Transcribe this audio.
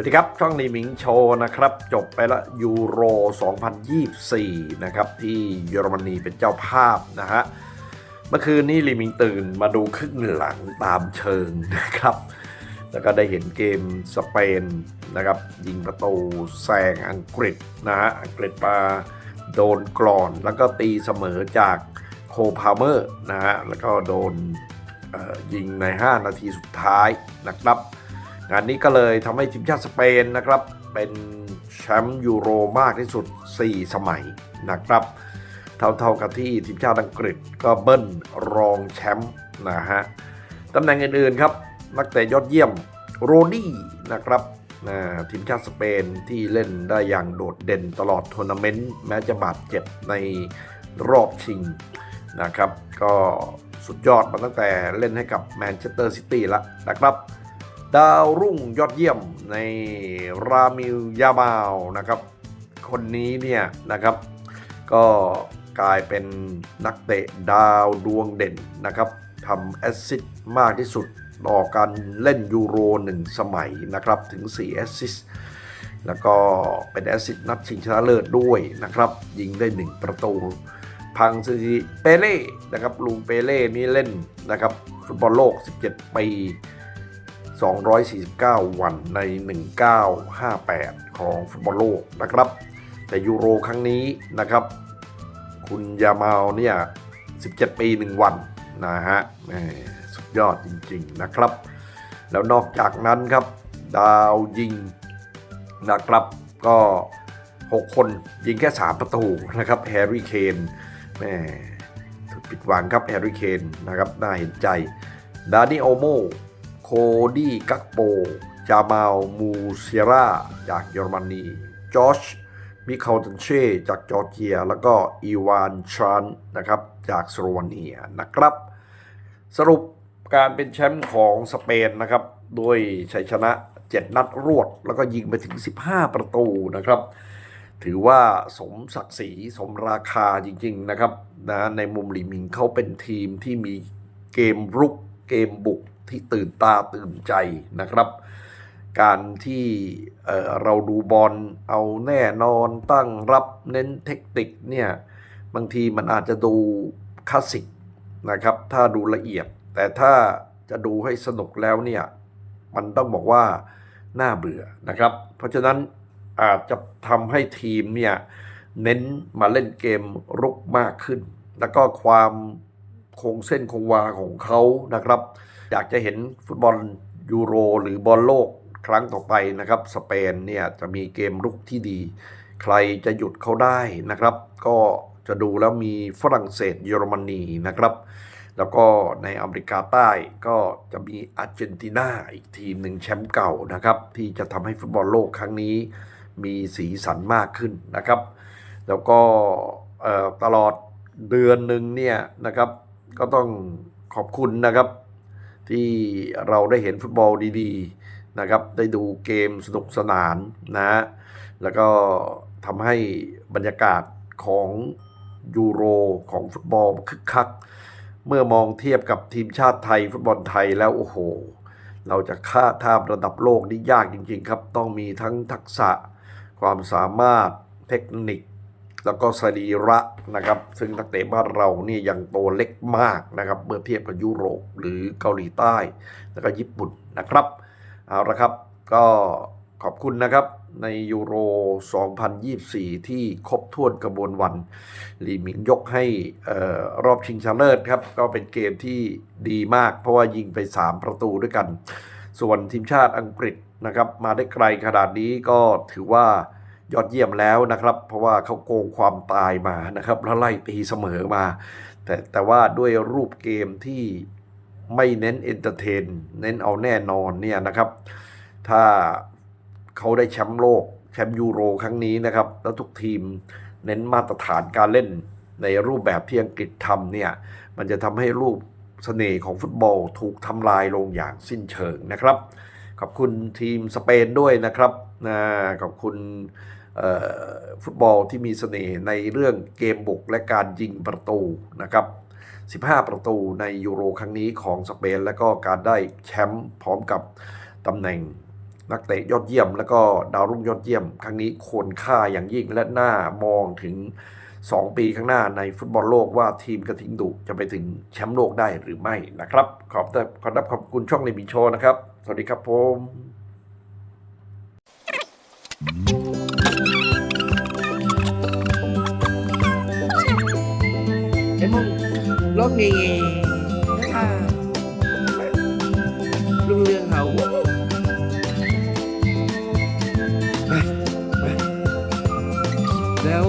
วัสดีครับ ช่องนีมิงโชว์นะครับ จบไปละยูโร 2024 นะครับ ที่เยอรมนีเป็นเจ้าภาพนะฮะเมื่อคืนนี้ลีมิงตื่นมาดูครึ่งหลังตามเชิงนะครับ แล้วก็ได้เห็นเกมสเปนนะครับ ยิงประตูแซงอังกฤษนะฮะอังกฤษมาโดนกรอน แล้วก็ตีเสมอจากโคพาเมอร์นะฮะแล้วก็โดนยิงใน 5 นาทีสุดท้ายนะครับ งานนี้ก็เลยทำให้ทีมชาติสเปนนะครับเป็นแชมป์ยูโรมากที่สุด 4 สมัยนะครับ เท่าๆกับที่ทีมชาติอังกฤษก็เบิ้ลรองแชมป์นะฮะตำแหน่งอื่นๆครับ นักเตะยอดเยี่ยมโรดี้นะครับนะทีมชาติสเปนที่เล่นได้อย่างโดดเด่นตลอดทัวร์นาเมนต์แม้จะบาดเจ็บในรอบชิงนะครับ ก็สุดยอดมาตั้งแต่เล่นให้กับแมนเชสเตอร์ซิตี้ล้วนะครับ ดาวรุ่งยอดเยี่ยมในรามิลยามาลนะครับ คนนี้เนี่ยนะครับ ก็กลายเป็นนักเตะดาวดวงเด่นนะครับทำแอสซิสต์มากที่สุดต่อการเล่นยูโรหนึ่งสมัยนะครับถึง4แอสซิสต์แล้วก็เป็นแอสซิสต์นัดชิงชนะเลิศด้วยนะครับ ยิงได้ 1 ประตู พังสถิติเปเล่นะครับลุงเปเล่นี่เล่นนะครับฟุตบอลโลก 17 ปี 249 วันใน 1958 ของฟุตบอลโลกนะครับ แต่ยูโรครั้งนี้นะครับ คุณยามาลเนี่ย 17 ปี 1 วันนะฮะแหมสุดยอดจริงๆนะครับ แล้วนอกจากนั้นครับ ดาวยิงนะครับก็ 6 คนยิงแค่ 3 ประตูนะครับแฮร์รี่เคนแหม่ถูกผิดหวังครับแฮร์รี่เคนนะครับน่าเห็นใจดานิโอโม โคดี้กักโป จามาลมูเซียราจากเยอรมนี จอชมิคาลตันเช่จากจอร์เจีย แล้วก็อีวานชรานนะครับจากสโลวาเนียนะครับ สรุปการเป็นแชมป์ของสเปนนะครับด้วยชัยชนะ 7 นัดรวด แล้วก็ยิงไปถึง 15 ประตูนะครับ ถือว่าสมศักดิ์ศรีสมราคาจริงๆนะครับนะในมุมหลีมิงเขาเป็นทีมที่มีเกมรุกเกมบุก ที่ตื่นตาตื่นใจนะครับ การที่เอ่อเราดูบอลเอาแน่นอนตั้งรับเน้นเทคนิคเนี่ยบางทีมันอาจจะดูคลาสสิกนะครับ ถ้าดูละเอียด แต่ถ้าจะดูให้สนุกแล้วเนี่ยมันต้องบอกว่าน่าเบื่อนะครับ เพราะฉะนั้นอาจจะทำให้ทีมเนี่ยเน้นมาเล่นเกมรุกมากขึ้น แล้วก็ความคงเส้นคงวาของเขานะครับ อยากจะเห็นฟุตบอลยูโรหรือบอลโลกครั้งต่อไปนะครับ สเปนเนี่ยจะมีเกมรุกที่ดี ใครจะหยุดเขาได้นะครับ ก็จะดูแล้วมีฝรั่งเศสเยอรมนีนะครับ แล้วก็ในอเมริกาใต้ก็จะมีอาร์เจนตินาอีกทีมหนึ่งแชมป์เก่านะครับ ที่จะทำให้ฟุตบอลโลกครั้งนี้ มีสีสันมากขึ้นนะครับ แล้วก็ตลอดเดือนหนึ่งเนี่ยนะครับ ก็ต้องขอบคุณนะครับ ที่เราได้เห็นฟุตบอลดีๆนะครับ ได้ดูเกมสนุกสนานนะ แล้วก็ทำให้บรรยากาศของยูโรของฟุตบอลคึกคัก เมื่อมองเทียบกับทีมชาติไทย ฟุตบอลไทยแล้วโอ้โห เราจะค่าท่าระดับโลกนี่ยากจริง ๆ ครับ ต้องมีทั้งทักษะความสามารถเทคนิค แล้วก็สรีระนะครับ ซึ่งนักเตะบ้านเรานี่ยังโตเล็กมากนะครับ เมื่อเทียบกับยุโรปหรือเกาหลีใต้ แล้วก็ญี่ปุ่นนะครับเอาละครับก็ขอบคุณนะครับในยูโร 2024 ที่ครบถ้วนกระบวนวันลีมิงยกให้รอบชิงชนะเลิศครับ ก็เป็นเกมที่ดีมาก เพราะว่ายิงไป 3 ประตูด้วยกัน ส่วนทีมชาติอังกฤษนะครับ มาได้ไกลขนาดนี้ก็ถือว่า ยอดเยี่ยมแล้วนะครับ เพราะว่าเขาโกงความตายมานะครับแล้วไล่ตีเสมอมา แต่แต่ว่าด้วยรูปเกมที่ไม่เน้นเอนเตอร์เทน เน้นเอาแน่นอนเนี่ยนะครับ ถ้าเขาได้แชมป์โลกแชมป์ยูโรครั้งนี้นะครับ แล้วทุกทีมเน้นมาตรฐานการเล่นในรูปแบบที่อังกฤษทำเนี่ย มันจะทำให้รูปเสน่ห์ของฟุตบอลถูกทำลายลงอย่างสิ้นเชิงนะครับ ขอบคุณทีมสเปนด้วยนะครับนะขอบคุณ ฟุตบอลที่มีเสน่ห์ในเรื่องเกมบุกและการยิงประตูนะครับ 15 ประตูในยูโรครั้งนี้ของสเปน และก็การได้แชมป์พร้อมกับตำแหน่งนักเตะยอดเยี่ยม แล้วก็ดาวรุ่งยอดเยี่ยม ครั้งนี้ควรค่าอย่างยิ่งและน่ามองถึง 2 ปีข้างหน้าในฟุตบอลโลกว่าทีมกระทิงดุจะไปถึงแชมป์โลกได้หรือไม่นะครับ ขอบขอรับขอบคุณช่องในบีโชนะครับ สวัสดีครับผม ห้องรถเงย์ถ้ลุงเรืองเขาแล้ว